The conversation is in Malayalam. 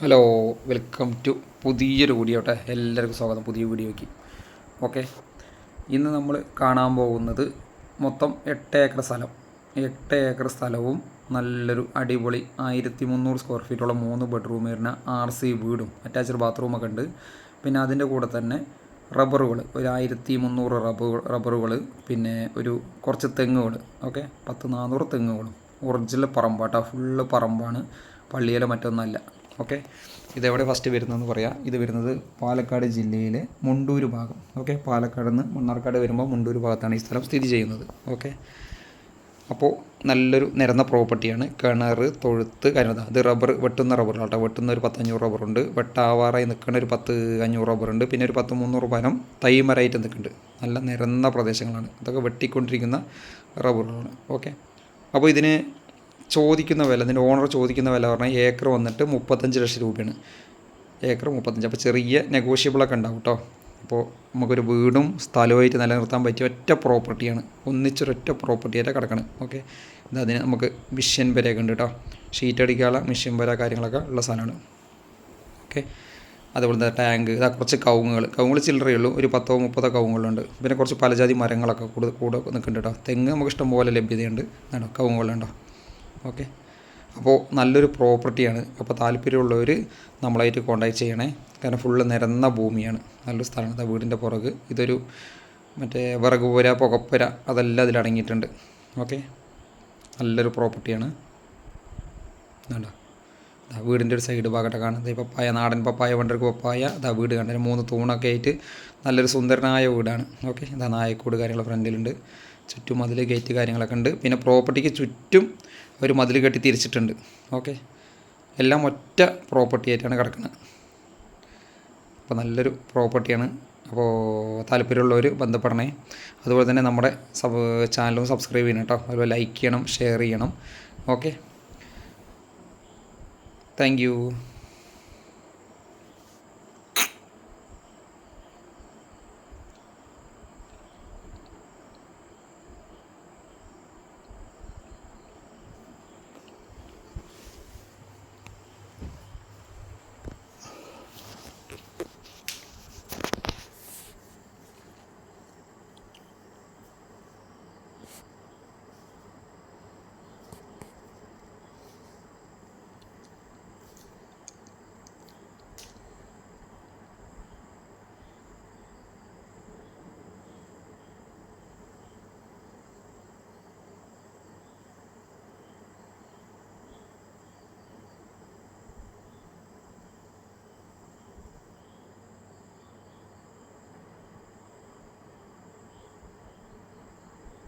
ഹലോ വെൽക്കം ടു പുതിയൊരു വീഡിയോ കേട്ടെ എല്ലാവർക്കും സ്വാഗതം. പുതിയ വീഡിയോയ്ക്ക്. ഓക്കെ ഇന്ന് നമ്മൾ കാണാൻ പോകുന്നത് മൊത്തം എട്ട് ഏക്കർ സ്ഥലം. എട്ട് ഏക്കർ സ്ഥലവും നല്ലൊരു അടിപൊളി ആയിരത്തി മുന്നൂറ് സ്ക്വയർ ഫീറ്റുള്ള മൂന്ന് ബെഡ്റൂം വരുന്ന ആർ സി വീടും അറ്റാച്ച്ഡ് ബാത്റൂമൊക്കെ ഉണ്ട്. പിന്നെ അതിന്റെ കൂടെ തന്നെ റബ്ബറുകൾ ഒരു ആയിരത്തി മുന്നൂറ് റബ്ബർ റബ്ബറുകൾ പിന്നെ ഒരു കുറച്ച് തെങ്ങുകൾ ഓക്കെ പത്ത് നാനൂറ് തെങ്ങുകളും. ഒറിജിനൽ പറമ്പാട്ടോ. ഫുള്ള് പറമ്പാണ്. പള്ളിയിലെ മറ്റൊന്നല്ല. ഓക്കെ? ഇതെവിടെ ഫസ്റ്റ് വരുന്നതെന്ന് പറയാം. ഇത് വരുന്നത് പാലക്കാട് ജില്ലയിലെ മുണ്ടൂർ ഭാഗം. ഓക്കെ? പാലക്കാട് നിന്ന് മണ്ണാർക്കാട് വരുമ്പോൾ മുണ്ടൂർ ഭാഗത്താണ് ഈ സ്ഥലം സ്ഥിതി ചെയ്യുന്നത്. ഓക്കെ? അപ്പോൾ നല്ലൊരു നിരന്ന പ്രോപ്പർട്ടിയാണ് കിണർ തൊഴുത്ത് കാര്യങ്ങൾ അത് റബ്ബർ വെട്ടുന്ന റബ്ബർ കേട്ടോ. വെട്ടുന്ന ഒരു പത്തഞ്ഞൂറ് റബ്ബറുണ്ട് വെട്ടാവാറായി നിൽക്കുന്ന ഒരു പത്ത് അഞ്ഞൂറ് റബ്ബറുണ്ട് പിന്നെ ഒരു പത്ത് മുന്നൂറ് പനം തൈമരായിട്ട് നിൽക്കുന്നുണ്ട്. നല്ല നിരന്ന പ്രദേശങ്ങളാണ്. അതൊക്കെ വെട്ടിക്കൊണ്ടിരിക്കുന്ന റബ്ബറുകളാണ് ഓക്കെ? അപ്പോൾ ഇതിന് ചോദിക്കുന്ന വില ഇതിന്റെ ഓണർ ചോദിക്കുന്ന വില പറഞ്ഞാൽ ഏക്കർ വന്നിട്ട് മുപ്പത്തഞ്ച് ലക്ഷം രൂപയാണ്. ഏക്കർ മുപ്പത്തഞ്ച് അപ്പോൾ ചെറിയ നെഗോഷ്യബിളൊക്കെ ഉണ്ടാവും കേട്ടോ. അപ്പോൾ നമുക്കൊരു വീടും സ്ഥലവുമായിട്ട് നിലനിർത്താൻ പറ്റിയ ഒറ്റ പ്രോപ്പർട്ടിയാണ് ഒന്നിച്ചൊരൊറ്റ പ്രോപ്പർട്ടിയായിട്ട് കിടക്കണം. ഓക്കെ ഇത് അതിന് നമുക്ക് മിഷ്യൻ വരെയൊക്കെ ഉണ്ട് കേട്ടോ. ഷീറ്റ് അടിക്കാനുള്ള മിഷ്യൻ വര കാര്യങ്ങളൊക്കെ ഉള്ള സാധനമാണ്. ഓക്കെ അതുപോലെ തന്നെ ടാങ്ക് ഇതാ കുറച്ച് കവുങ്ങുകൾ. കവുങ്ങുകൾ ചില്ലറയുള്ളൂ ഒരു പത്തോ മുപ്പതോ കവുങ്ങുകളുണ്ട്. പിന്നെ കുറച്ച് പലജാതി മരങ്ങളൊക്കെ കൂടെ കൂടെ നിൽക്കുന്നുണ്ട് കേട്ടോ. തെങ്ങ് നമുക്ക് ഇഷ്ടം പോലെ ലഭ്യതയുണ്ട്. കേട്ടോ കവുങ്ങുകളുണ്ടോ ഓക്കെ. അപ്പോൾ നല്ലൊരു പ്രോപ്പർട്ടിയാണ്. അപ്പോൾ താല്പര്യമുള്ളവർ നമ്മളായിട്ട് കോൺടാക്ട് ചെയ്യണേ. കാരണം ഫുള്ള് നിരന്ന ഭൂമിയാണ്. നല്ലൊരു സ്ഥലമാണ്. വീടിന്റെ പുറക്. ഇതൊരു മറ്റേ വിറകുപുര പുകപ്പുര അതെല്ലാം അതിലടങ്ങിയിട്ടുണ്ട് ഓക്കെ. നല്ലൊരു പ്രോപ്പർട്ടിയാണ്. ദാ വീടിന്റെ ഒരു സൈഡ് ഭാഗത്തെ കാണുന്നത് പപ്പായ നാടൻ പപ്പായ വണ്ടർക്ക് പപ്പായ. ഇതാ വീട് കണ്ടത് മൂന്ന് തൂണൊക്കെ ആയിട്ട് നല്ലൊരു സുന്ദരനായ വീടാണ്. ഓക്കെ ഇതാ നായക്കൂട് കാര്യങ്ങൾ ഫ്രണ്ടിലുണ്ട്. ചുറ്റും മതിൽ ഗേറ്റ് കാര്യങ്ങളൊക്കെ ഉണ്ട്. പിന്നെ പ്രോപ്പർട്ടിക്ക് ചുറ്റും ഒരു മതിൽ കെട്ടി തിരിച്ചിട്ടുണ്ട്. ഓക്കെ എല്ലാം ഒറ്റ പ്രോപ്പർട്ടി ആയിട്ടാണ് കിടക്കുന്നത്. അപ്പോൾ നല്ലൊരു പ്രോപ്പർട്ടിയാണ് അപ്പോൾ താല്പര്യമുള്ളവർ ബന്ധപ്പെടണേ. അതുപോലെ തന്നെ നമ്മുടെ സബ് ചാനലും സബ്സ്ക്രൈബ് ചെയ്യണം കേട്ടോ. അതുപോലെ ലൈക്ക് ചെയ്യണം ഷെയർ ചെയ്യണം. ഓക്കെ. Thank you.